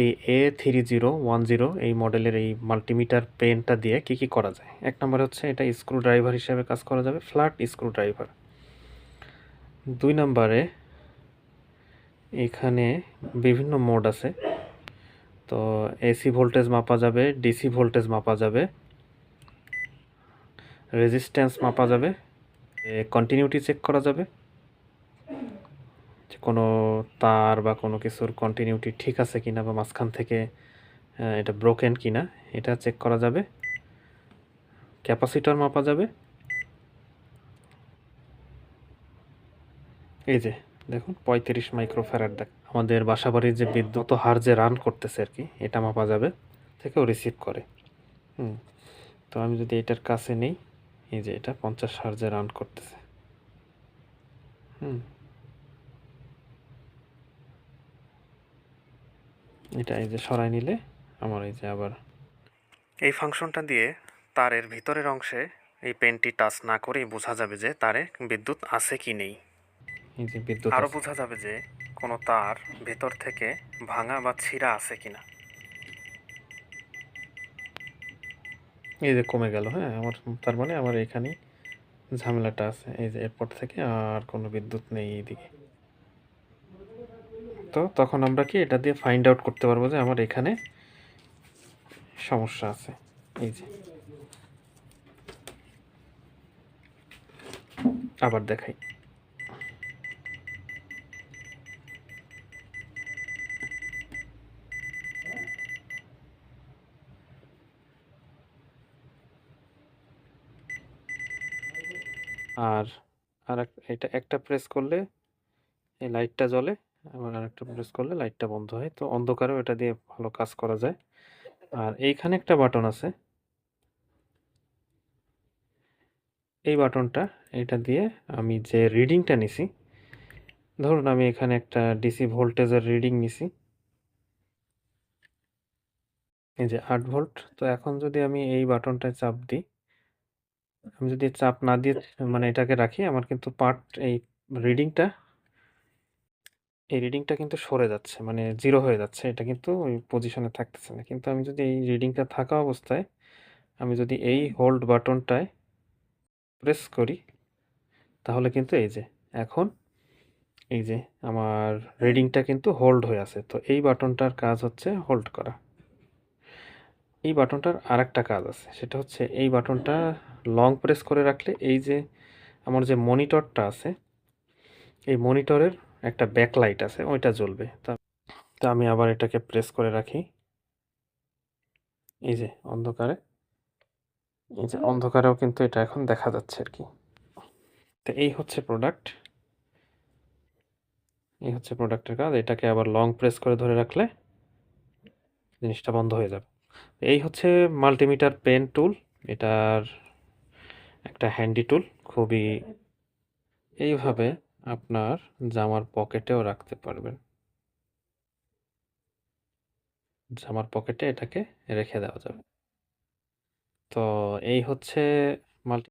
এই A three zero one zero এই মডেলের এই মাল্টিমিটার পেনটা দিয়ে কি কি করা যায়? এক নম্বর হচ্ছে এটা স্ক্রু ড্রাইভার হিসেবে কাজ করা যাবে ফ্ল্যাট স্ক্রু ড্রাইভার দুই নম্বরে এখানে বিভিন্ন মোড আছে। তো এসি ভোল্টেজ মাপা যাবে ডিসি ভোল্টেজ মাপা যাবে। রেজিস্ট্যান্স মাপা যাবে। কন্টিনিউটি চেক করা যাবে। কোনো তার বা কোনো কিছুর কন্টিনিউটি ঠিক আছে কিনা বা মাঝখান থেকে এটা ব্রোকেন কিনা, এটা চেক করা যাবে। ক্যাপাসিটর মাপা যাবে। এই যে, দেখুন, পঁয়ত্রিশ মাইক্রোফ্যারাড দেখ, আমাদের বাসাবাড়ির যে বিদ্যুৎ হার যে রান করতেছে আর কি, এটা মাপা যাবে থেকেও রিসিভ করে। হুম, তো আমি যদি এটার কাছে নেই, এই যে এটা পঞ্চাশ হার্জে রান করতেছে। হুম এটা এই যে সরাই নিলে আমার এই যে আবার এই ফাংশনটা দিয়ে তারের ভিতরের অংশে এই পেনটি টাচ না করেই বোঝা যাবে যে তারে বিদ্যুৎ আছে কি নেই। এই যে বিদ্যুৎ আরও বোঝা যাবে যে কোনো তার ভেতর থেকে ভাঙা বা ছিঁড়া আছে কিনা। এই যে কমে গেল হ্যাঁ আমার তার মানে আমার এখানেই ঝামেলাটা আছে। এই যে এরপর থেকে আর কোনো বিদ্যুৎ নেই এইদিকে। তো তখন আমরা কি এটা দিয়ে ফাইন্ড আউট করতে পারব যে আমার এখানে সমস্যা আছে। এই যে। আবার দেখাই। আর আর এটা একটা প্রেস করলে এই লাইটটা জ্বলে। আবার আরেকটা প্রেস করলে লাইটটা বন্ধ হয়। তো অন্ধকারেও এটা দিয়ে ভালো কাজ করা যায়। আর এইখানে একটা বাটন আছে। এই বাটনটা এটা দিয়ে আমি যে রিডিংটা নিছি, ধরুন আমি এখানে একটা ডিসি ভোল্টেজের রিডিং নিছি। এই যে আট ভোল্ট তো এখন যদি আমি এই বাটনটায় চাপ দিই, আমি যদি চাপ না দিয়ে মানে এটাকে রাখি, আমার কিন্তু পার্ট এই রিডিংটা এই রিডিংটা কিন্তু সরে যাচ্ছে মানে জিরো হয়ে যাচ্ছে। এটা কিন্তু ওই পজিশনে থাকতেছে না। কিন্তু আমি যদি এই রিডিংটা থাকা অবস্থায় আমি যদি এই হোল্ড বাটনটায় প্রেস করি তাহলে কিন্তু এই যে এখন এই যে আমার রিডিংটা কিন্তু হোল্ড হয়ে আছে। তো এই বাটনটার কাজ হচ্ছে হোল্ড করা। এই বাটনটার আরেকটা কাজ আছে সেটা হচ্ছে এই বাটনটা লং প্রেস করে রাখলে এই যে আমার যে মনিটরটা আছে এই মনিটরের একটা ব্যাকলাইট আছে ওইটা জ্বলবে। তা তো আমি আবার এটাকে প্রেস করে রাখি। এই যে অন্ধকারে। এই যে অন্ধকারেও কিন্তু এটা এখন দেখা যাচ্ছে আর কি তো এই হচ্ছে প্রোডাক্ট এই হচ্ছে প্রোডাক্টের কাজ। এটাকে আবার লং প্রেস করে ধরে রাখলে জিনিসটা বন্ধ হয়ে যাবে। এই হচ্ছে মাল্টিমিটার পেন টুল এটার একটা হ্যান্ডি টুল খুবই এইভাবে আপনার জামার পকেটেও রাখতে পারবেন। জামার পকেটে এটাকে রেখে দেওয়া যাবে। তো এই হচ্ছে মাল্টি